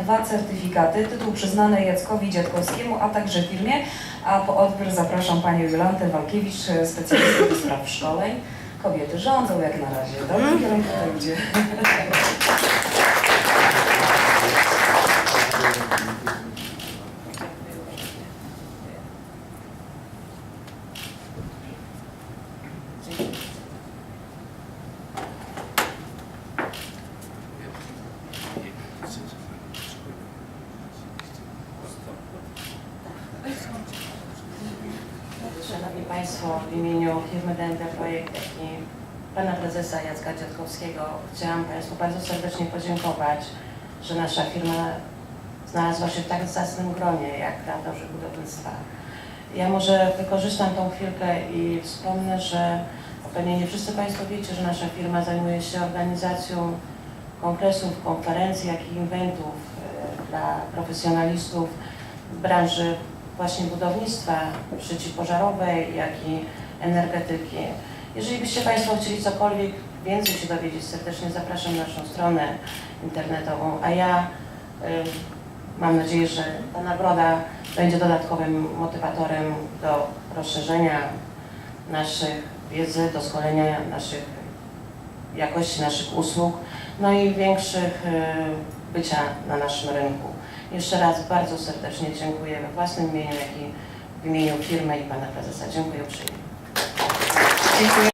dwa certyfikaty, tytuł przyznany Jackowi Dziadkowskiemu, a także firmie, a po odbiór zapraszam Panią Jolantę Walkiewicz, specjalistę do spraw szkoleń. Kobiety rządzą jak na razie, w dobrym kierunku to idzie. Szanowni Państwo, w imieniu firmy DND Projekt, i Pana Prezesa Jacka Dziadkowskiego chciałam Państwu bardzo serdecznie podziękować, że nasza firma znalazła się w tak zacnym gronie jak Kreatorzy Budownictwa. Ja może wykorzystam tą chwilkę i wspomnę, że pewnie nie wszyscy Państwo wiecie, że nasza firma zajmuje się organizacją kongresów, konferencji, jak i eventów e, dla profesjonalistów branży właśnie budownictwa przeciwpożarowej, jak i energetyki. Jeżeli byście Państwo chcieli cokolwiek więcej się dowiedzieć, serdecznie zapraszam na naszą stronę internetową, a ja y, mam nadzieję, że ta nagroda będzie dodatkowym motywatorem do rozszerzenia naszych wiedzy, doskonalenia naszych jakości naszych usług, no i większych y, bycia na naszym rynku. Jeszcze raz bardzo serdecznie dziękuję we własnym imieniu, jak i w imieniu firmy i Pana Prezesa. Dziękuję uprzejmie. Dziękuję.